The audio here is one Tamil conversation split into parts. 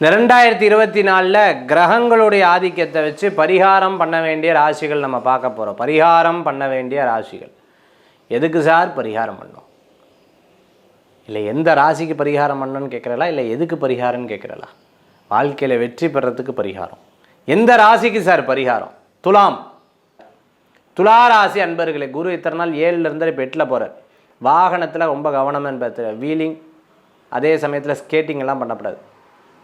இந்த ரெண்டாயிரத்தி இருபத்தி நாலில் கிரகங்களுடைய ஆதிக்கத்தை வச்சு பரிகாரம் பண்ண வேண்டிய ராசிகள் நம்ம பார்க்க போகிறோம் பரிகாரம் பண்ண வேண்டிய ராசிகள். எதுக்கு சார் பரிகாரம் பண்ணோம் இல்லை எந்த ராசிக்கு பரிகாரம் பண்ணணும்னு கேட்குறலா? இல்லை எதுக்கு பரிகாரம்னு கேட்குறலா? வாழ்க்கையில் வெற்றி பெறத்துக்கு பரிகாரம். எந்த ராசிக்கு சார் பரிகாரம்? துலாம். துலா ராசி அன்பர்களே குரு இத்தனை நாள் ஏழுலேருந்து இப்போ எட்டில் போகிறார் வாகனத்தில் ரொம்ப கவனம் என்பது வீலிங் அதே சமயத்தில் ஸ்கேட்டிங் எல்லாம் பண்ணக்கூடாது.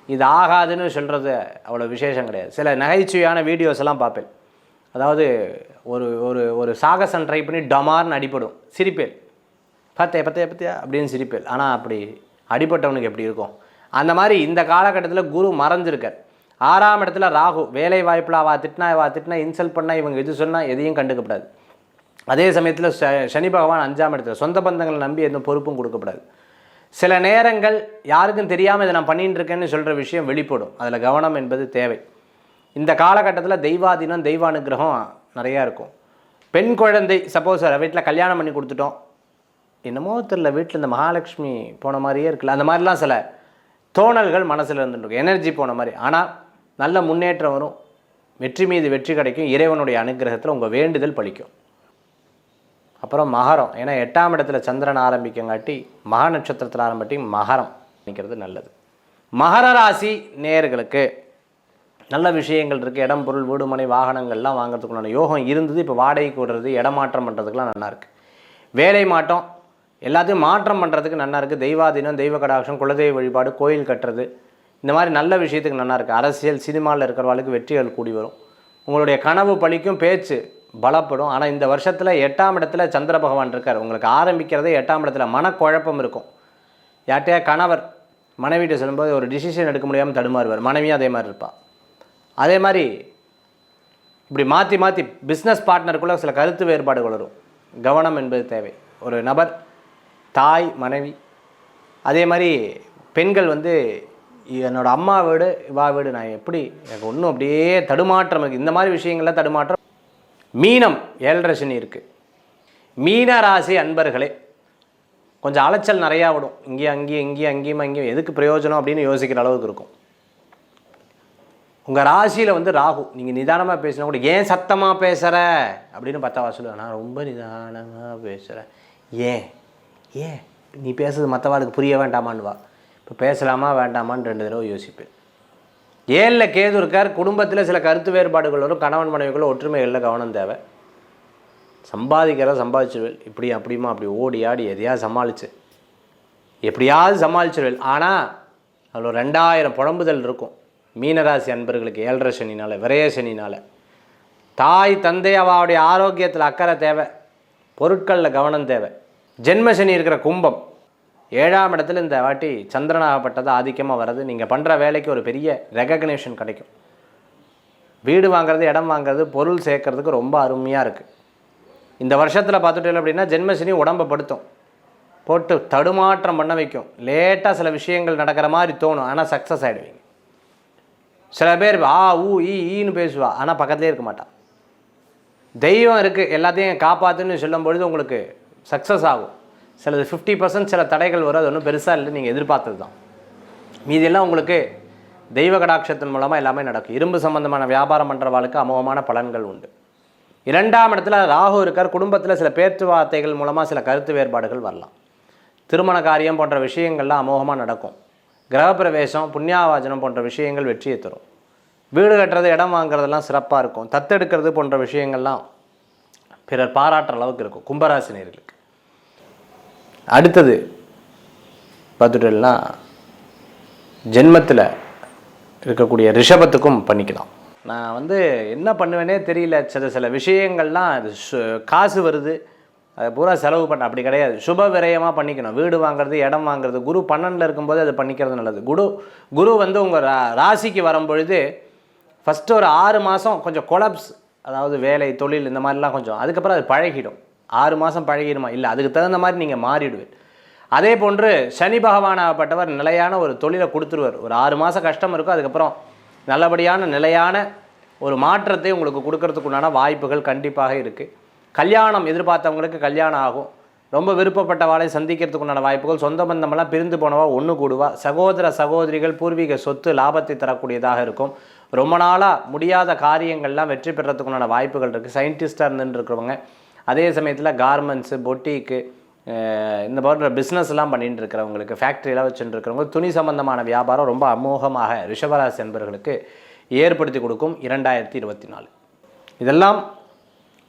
இது ஆகாதுன்னு சொல்கிறது அவ்வளோ விசேஷம் கிடையாது. சில நகைச்சுவையான வீடியோஸ் எல்லாம் பார்ப்பேன். அதாவது ஒரு ஒரு ஒரு சாகசம் ட்ரை பண்ணி டமார்னு அடிபடும். சிரிப்பேன். பார்த்தே பத்தே பத்தியா அப்படின்னு சிரிப்பேன். ஆனால் அப்படி அடிபட்டவனுக்கு எப்படி இருக்கும்? அந்த மாதிரி இந்த காலகட்டத்தில் குரு மறைஞ்சிருக்கார். ஆறாம் இடத்துல ராகு வேலை வாய்ப்பில் அவா திட்டினா அவா திட்டினா இன்சல்ட் பண்ணால் இவங்க எது சொன்னால் எதையும் கண்டுக்கப்படாது. அதே சமயத்தில் ச- சனி பகவான் அஞ்சாம் இடத்துல சொந்த பந்தங்களை நம்பி எந்த பொறுப்பும் கொடுக்கப்படாது. சில நேரங்கள் யாருக்கும் தெரியாமல் இதை நான் பண்ணிட்டு இருக்கேன்னு சொல்கிற விஷயம் வெளிப்படும். அதில் கவனம் என்பது தேவை. இந்த காலகட்டத்தில் தெய்வாதீனம் தெய்வ அனுகிரகம் நிறையா இருக்கும். பெண் குழந்தை சப்போஸ் வீட்டில் கல்யாணம் பண்ணி கொடுத்துட்டோம். என்னமோ தெரியல வீட்டில் இந்த மகாலட்சுமி போன மாதிரியே இருக்குல்ல. அந்த மாதிரிலாம் சில தோணல்கள் மனசில் இருந்துட்டு எனர்ஜி போன மாதிரி. ஆனால் நல்ல முன்னேற்றம் வரும். வெற்றி மீது வெற்றி கிடைக்கும். இறைவனுடைய அனுகிரகத்தில் உங்கள் வேண்டுதல் பழிக்கும் அப்புறம் மகரம். ஏன்னா எட்டாம் இடத்துல சந்திரன் ஆரம்பிக்கங்காட்டி மக நட்சத்திரத்தில் ஆரம்பிட்டி மகரம். நிற்கிறது நல்லது. மகர ராசி நேயர்களுக்கு நல்ல விஷயங்கள் இருக்குது இடம் பொருள் வீடு மனை வாகனங்கள்லாம் வாங்குறதுக்குள்ளான யோகம் இருந்தது. இப்போ வாடகைக்கு விடுறது இடமாற்றம் பண்ணுறதுக்குலாம் நல்லாயிருக்கு வேலை மாற்றம். எல்லாத்தையும் மாற்றம் பண்ணுறதுக்கு நல்லா இருக்குது தெய்வாதீனம் தெய்வ கடாட்சம் குலதெய்வ வழிபாடு கோயில் கட்டுறது. இந்த மாதிரி நல்ல விஷயத்துக்கு நல்லா இருக்குது அரசியல் சினிமாவில் இருக்கிறவங்களுக்கு வெற்றிகள் கூடி வரும். உங்களுடைய கனவு பழிக்கும் பேச்சு பலப்படும். ஆனால் இந்த வருஷத்தில் எட்டாம் இடத்துல சந்திர பகவான் இருக்கார். உங்களுக்கு ஆரம்பிக்கிறதே எட்டாம் இடத்துல மனக்குழப்பம் இருக்கும். யார்கிட்டயா கணவர் மனைவிட்டு சொல்லும்போது ஒரு டிசிஷன் எடுக்க முடியாமல் தடுமாறுவார். மனைவியும் அதே மாதிரி இருப்பாள் அதே மாதிரி இப்படி மாற்றி மாற்றி பிஸ்னஸ் பார்ட்னருக்குள்ள சில கருத்து வேறுபாடுகள் வரும். கவனம் என்பது தேவை. ஒரு நபர் தாய் மனைவி. அதே மாதிரி பெண்கள் வந்து என்னோடய அம்மா வீடு இவா வீடு நான் எப்படி எனக்கு ஒன்றும் அப்படியே தடுமாற்றம் இருக்குது இந்த மாதிரி விஷயங்கள்லாம் தடுமாற்றம் மீனம் ஏழரை சனி இருக்குது மீன ராசி அன்பர்களே கொஞ்சம் அலைச்சல் நிறையா விடும். இங்கேயும் அங்கேயும் இங்கேயும் அங்கேயும் அங்கேயும் எதுக்கு பிரயோஜனம் அப்படின்னு யோசிக்கிற அளவுக்கு இருக்கும். உங்கள் ராசியில் வந்து ராகு நீங்கள் நிதானமாக பேசினா கூட ஏன் சத்தமாக பேசுகிற அப்படின்னு பத்தாவா சொல்லுவேன். நான் ரொம்ப நிதானமாக பேசுகிறேன் ஏன்? ஏன்? நீ பேசுறது மற்றவாளுக்கு புரிய வேண்டாமான்னு வா. இப்போ பேசலாமா வேண்டாமான்னு ரெண்டு தடவை யோசிப்பேன். ஏழில் கேது இருக்கார் குடும்பத்தில் சில கருத்து வேறுபாடுகள் வரும் கணவன் மனைவிக்குள்ள ஒற்றுமைகளில் கவனம் தேவை. சம்பாதிக்கிறத சம்பாதிச்சிருவேன் இப்படி அப்படியுமா அப்படி ஓடி ஆடி எதையாவது சமாளிச்சு. எப்படியாவது சமாளிச்சிருவேன் ஆனால் அதில் ஒரு ரெண்டாயிரம் புலம்புதல் இருக்கும். மீனராசி அன்பர்களுக்கு ஏழரை சனினால் விரைய சனினால். தாய் தந்தை அவளுடைய ஆரோக்கியத்தில் அக்கறை தேவை. பொருட்களில் கவனம் தேவை. ஜென்ம சனி இருக்கிற கும்பம் ஏழாம் இடத்துல இந்த வாட்டி சந்திரனாகப்பட்டது ஆதிக்கமாக வர்றது. நீங்கள் பண்ணுற வேலைக்கு ஒரு பெரிய ரெகக்னேஷன் கிடைக்கும். வீடு வாங்குறது இடம் வாங்குறது பொருள் சேர்க்கறதுக்கு ரொம்ப அருமையாக இருக்குது இந்த வருஷத்தில் பார்த்துட்டோம் அப்படின்னா ஜென்மசினி உடம்பை படுத்தும். போட்டு தடுமாற்றம் பண்ண வைக்கும். லேட்டாக சில விஷயங்கள் நடக்கிற மாதிரி தோணும். ஆனால் சக்ஸஸ் ஆகிடுவீங்க சில பேர் ஆ ஊ ஈ ஈன்னு பேசுவா. ஆனால் பக்கத்துலேயே இருக்க மாட்டான் தெய்வம் இருக்குது எல்லாத்தையும் காப்பாற்றுன்னு சொல்லும் பொழுது உங்களுக்கு சக்ஸஸ் ஆகும். சிலது ஃபிஃப்டி பர்சன்ட் சில தடைகள் வரும் அது ஒன்றும் பெருசாக இல்லை நீங்கள் எதிர்பார்த்தது தான் மீதியெல்லாம் உங்களுக்கு தெய்வ கடாட்சத்தின் மூலமாக எல்லாமே நடக்கும். இரும்பு சம்பந்தமான வியாபாரம் பண்ணுறவாளுக்கு அமோகமான பலன்கள் உண்டு. இரண்டாம் இடத்துல ராகு இருக்கார் குடும்பத்தில் சில பேச்சுவார்த்தைகள் மூலமாக சில கருத்து வேறுபாடுகள் வரலாம். திருமண காரியம் போன்ற விஷயங்கள்லாம் அமோகமாக நடக்கும். கிரகப்பிரவேசம் புண்ணியாவாஜனம் போன்ற விஷயங்கள் வெற்றியை தரும். வீடு கட்டுறது இடம் வாங்குறதெல்லாம் சிறப்பாக இருக்கும். தத்தெடுக்கிறது போன்ற விஷயங்கள்லாம் பிறர் பாராட்டுற அளவுக்கு இருக்கும். கும்பராசினியர்களுக்கு அடுத்தது பார்த்துட்டோம்னா ஜென்மத்தில் இருக்கக்கூடிய ரிஷபத்துக்கும் பண்ணிக்கலாம். நான் வந்து என்ன பண்ணுவேனே தெரியல. சில சில விஷயங்கள்லாம் அது சு- காசு வருது. அதை பூரா செலவு பண்ண அப்படி கிடையாது. சுப விரயமாக பண்ணிக்கணும். வீடு வாங்குறது இடம் வாங்குறது குரு பன்னெண்டில் இருக்கும்போது அது பண்ணிக்கிறது நல்லது. குரு குரு வந்து உங்கள் ரா ராசிக்கு வரும்பொழுது ஃபஸ்ட்டு ஒரு ஆறு மாதம் கொஞ்சம் கொலப்ஸ் அதாவது வேலை தொழில் இந்த மாதிரிலாம் கொஞ்சம் அதுக்கப்புறம் அது பழகிடும். ஆறு மாதம் பழகிடுமா? இல்லை அதுக்கு தகுந்த மாதிரி நீங்கள் மாறிடுவேன் அதே போன்று சனி பகவானாகப்பட்டவர் நிலையான ஒரு தொழிலை கொடுத்துருவார். ஒரு ஆறு மாதம் கஷ்டம் இருக்கும் அதுக்கப்புறம் நல்லபடியான நிலையான ஒரு மாற்றத்தை உங்களுக்கு கொடுக்கறதுக்குண்டான வாய்ப்புகள் கண்டிப்பாக இருக்குது கல்யாணம் எதிர்பார்த்தவங்களுக்கு கல்யாணம் ஆகும். ரொம்ப விருப்பப்பட்ட வாழை சந்திக்கிறதுக்குண்டான வாய்ப்புகள் சொந்த பந்தமெல்லாம் பிரிந்து போனவா ஒன்று கூடுவா. சகோதர சகோதரிகள் பூர்வீக சொத்து லாபத்தை தரக்கூடியதாக இருக்கும். ரொம்ப நாளாக முடியாத காரியங்கள்லாம் வெற்றி பெறத்துக்குண்டான வாய்ப்புகள் இருக்குது சயின்டிஸ்டாக இருந்துட்டு இருக்கிறவங்க அதே சமயத்தில் கார்மெண்ட்ஸு பொட்டிக்கு இந்த போன்ற பிஸ்னஸ்லாம் எல்லாம் பண்ணிட்டு இருக்கிறவங்களுக்கு ஃபேக்ட்ரியெலாம் வச்சுட்டு இருக்கிறவங்க துணி சம்பந்தமான வியாபாரம் ரொம்ப அமோகமாக ரிஷபராசி என்பவர்களுக்கு ஏற்படுத்தி கொடுக்கும் இரண்டாயிரத்தி இருபத்தி நாலு. இதெல்லாம்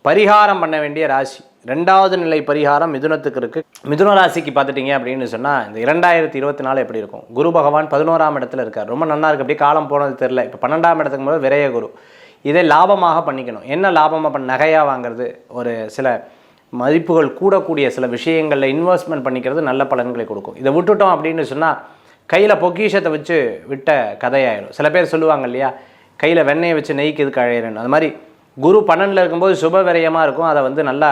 பரிகாரம் பண்ண வேண்டிய ராசி. ரெண்டாவது நிலை பரிகாரம் மிதுனத்துக்கு இருக்குது மிதுன ராசிக்கு பார்த்துட்டீங்க அப்படின்னு சொன்னால் இந்த இரண்டாயிரத்தி இருபத்தி நாலு எப்படி இருக்கும்? குரு பகவான் பதினோராம் இடத்துல இருக்கார். ரொம்ப நல்லா இருக்கு. அப்படியே காலம் போனது தெரில இப்போ பன்னெண்டாம் இடத்துக்கு முதல் விரைய குரு இதை லாபமாக பண்ணிக்கணும். என்ன லாபமாக பண்ண நகையாக வாங்குறது. ஒரு சில மதிப்புகள் கூடக்கூடிய சில விஷயங்களில் இன்வெஸ்ட்மெண்ட் பண்ணிக்கிறது நல்ல பலன்களை கொடுக்கும். இதை விட்டுட்டோம் அப்படின்னு சொன்னால் கையில் பொக்கிஷத்தை வச்சு விட்ட கதையாயிடும் சில பேர் சொல்லுவாங்க இல்லையா கையில் வெண்ணெயை வச்சு நெய்க்கு இது கழையிறேன் அது மாதிரி குரு பன்னெண்டில் இருக்கும்போது சுப விரயமாக இருக்கும். அதை வந்து நல்லா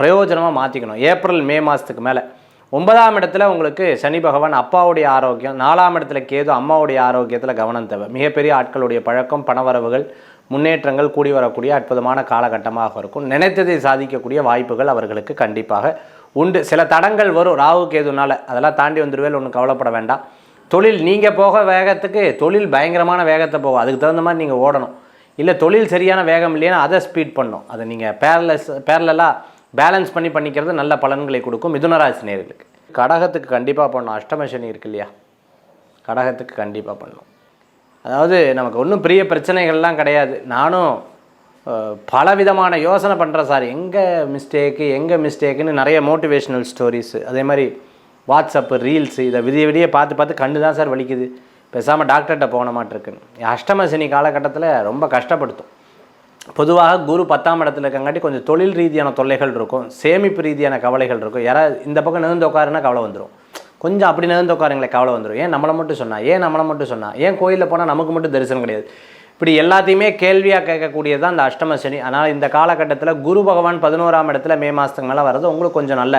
பிரயோஜனமாக மாற்றிக்கணும் ஏப்ரல் மே மாதத்துக்கு மேலே. ஒன்பதாம் இடத்துல உங்களுக்கு சனி பகவான் அப்பாவுடைய ஆரோக்கியம் நாலாம் இடத்துல கேது அம்மாவுடைய ஆரோக்கியத்தில் கவனம் தேவை. மிகப்பெரிய ஆட்களுடைய பழக்கம் பணவரவுகள் முன்னேற்றங்கள் கூடி வரக்கூடிய அற்புதமான காலகட்டமாக இருக்கும். நினைத்ததை சாதிக்கக்கூடிய வாய்ப்புகள் அவர்களுக்கு கண்டிப்பாக உண்டு. சில தடங்கள் வரும். ராகு கேதுனால அதெல்லாம் தாண்டி வந்துடுவேல் ஒன்றும் கவலைப்பட வேண்டாம். தொழில் நீங்கள் போக வேகத்துக்கு தொழில் பயங்கரமான வேகத்தை போகும். அதுக்கு தகுந்த மாதிரி நீங்கள் ஓடணும். இல்லை தொழில் சரியான வேகம் இல்லைன்னா அதை ஸ்பீட் பண்ணும் அதை நீங்கள் பேரலஸ் பேரலாக பேலன்ஸ் பண்ணி பண்ணிக்கிறது நல்ல பலன்களை கொடுக்கும் மிதுனராசி நேர்களுக்கு. கடகத்துக்கு கண்டிப்பாக பண்ணணும். அஷ்டம சனி இருக்கு இல்லையா? கடகத்துக்கு கண்டிப்பாக பண்ணணும். அதாவது நமக்கு ஒன்றும் பெரிய பிரச்சனைகள்லாம் கிடையாது. நானும் பல பலவிதமான யோசனை பண்ணுறேன் சார். எங்கே மிஸ்டேக்கு எங்கே மிஸ்டேக்குன்னு நிறைய மோட்டிவேஷ்னல் ஸ்டோரிஸு அதே மாதிரி வாட்ஸ்அப்பு ரீல்ஸு இதை விதிய விடிய பார்த்து பார்த்து கண்டு தான் சார் வலிக்குது. பேசாமல் டாக்டர்கிட்ட போன மாட்டிருக்குன்னு. அஷ்டம சனி காலகட்டத்தில் ரொம்ப கஷ்டப்படுத்தும். பொதுவாக குரு பத்தாம் இடத்துல இருக்கங்காட்டி கொஞ்சம் தொழில் ரீதியான தொல்லைகள் இருக்கும் சேமிப்பு ரீதியான கவலைகள் இருக்கும். யாராவது இந்த பக்கம் நிறுந்து உட்காருன்னா கவலை வந்துடும் கொஞ்சம் அப்படி நிறுந்து உட்காருங்களே கவலை வந்துடும் ஏன் நம்மளை மட்டும் சொன்னால் ஏன் நம்மளை மட்டும் சொன்னால் ஏன் கோயிலில் போனால் நமக்கு மட்டும் தரிசனம் கிடையாது? இப்படி எல்லாத்தையுமே கேள்வியாக கேட்கக்கூடியது தான் அந்த அஷ்டம சனி. ஆனால் இந்த காலகட்டத்தில் குரு பகவான் பதினோராம் இடத்துல மே மாதத்துக்கு மேலே வர்றது உங்களுக்கு கொஞ்சம் நல்ல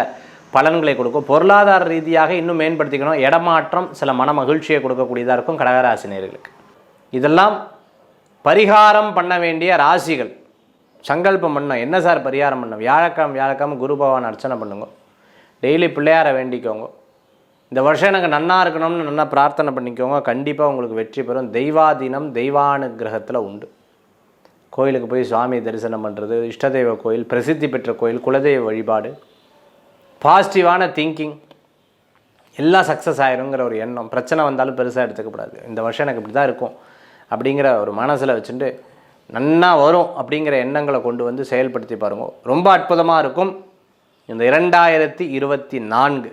பலன்களை கொடுக்கும். பொருளாதார ரீதியாக இன்னும் மேம்படுத்திக்கணும். இடமாற்றம் சில மன மகிழ்ச்சியை கொடுக்கக்கூடியதாக இருக்கும் கடகராசினியர்களுக்கு இதெல்லாம் பரிகாரம் பண்ண வேண்டிய ராசிகள். சங்கல்பம் பண்ணோம் என்ன சார் பரிகாரம் பண்ண? வியாழக்கிழமை வியாழக்கிழமை குரு பகவான் அர்ச்சனை பண்ணுங்க. டெய்லி பிள்ளையாரை வேண்டிக்கோங்க. இந்த வருஷம் எனக்கு நன்னா இருக்கணும்னு நல்லா பிரார்த்தனை பண்ணிக்கோங்க. கண்டிப்பாக உங்களுக்கு வெற்றி பெறும். தெய்வாதீனம் தெய்வானுகிரகத்தில் உண்டு. கோயிலுக்கு போய் சுவாமி தரிசனம் பண்ணுறது இஷ்டதெய்வ கோயில் பிரசித்தி பெற்ற கோயில் குலதெய்வ வழிபாடு பாசிட்டிவான திங்கிங் எல்லாம் சக்ஸஸ் ஆயிருங்கிற ஒரு எண்ணம். பிரச்சனை வந்தாலும் பெருசாக எடுத்துக்கக்கூடாது இந்த வருஷம் எனக்கு இப்படி தான் இருக்கும். அப்படிங்கிற ஒரு மனசில் வச்சுட்டு நன்னா வரும் அப்படிங்கிற எண்ணங்களை கொண்டு வந்து செயல்படுத்தி பாருங்க. ரொம்ப அற்புதமாக இருக்கும். இந்த இரண்டாயிரத்தி இருபத்தி நான்கு.